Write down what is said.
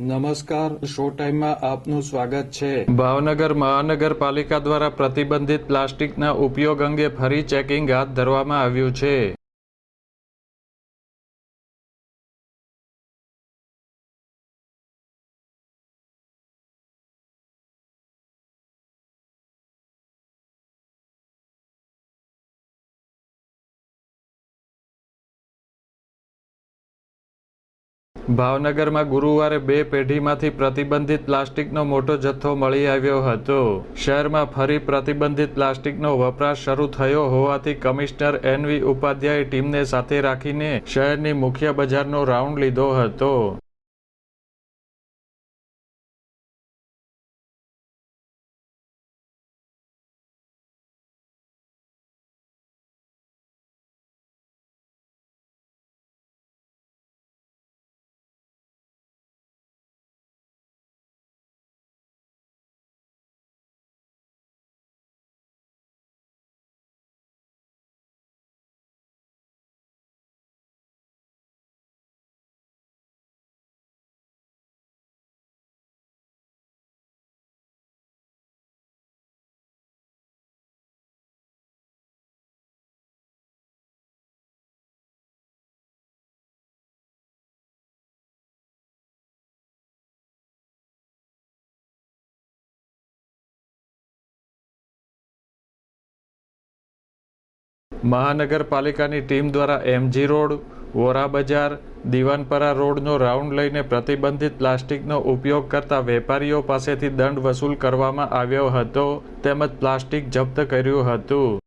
નમસ્કાર, શો ટાઈમમાં આપનું સ્વાગત છે. ભાવનગર મહાનગરપાલિકા દ્વારા પ્રતિબંધિત પ્લાસ્ટિકના ઉપયોગ અંગે ફરી ચેકિંગ હાથ ધરવામાં આવ્યું છે. ભાવનગરમાં ગુરુવારે બે પેઢીમાંથી પ્રતિબંધિત પ્લાસ્ટિકનો મોટો જથ્થો મળી આવ્યો હતો. શહેરમાં ફરી પ્રતિબંધિત પ્લાસ્ટિકનો વપરાશ શરૂ થયો હોવાથી કમિશનર એનવી ઉપાધ્યાય ટીમને સાથે રાખીને શહેરની મુખ્ય બજારનો રાઉન્ડ લીધો હતો. મહાનગરપાલિકાની ટીમ દ્વારા એમજી રોડ, વોરા બજાર, દિવાનપરા રોડનો રાઉન્ડ લઈને પ્રતિબંધિત પ્લાસ્ટિકનો ઉપયોગ કરતા વેપારીઓ પાસેથી દંડ વસૂલ કરવામાં આવ્યો હતો, તેમજ પ્લાસ્ટિક જપ્ત કર્યું હતું.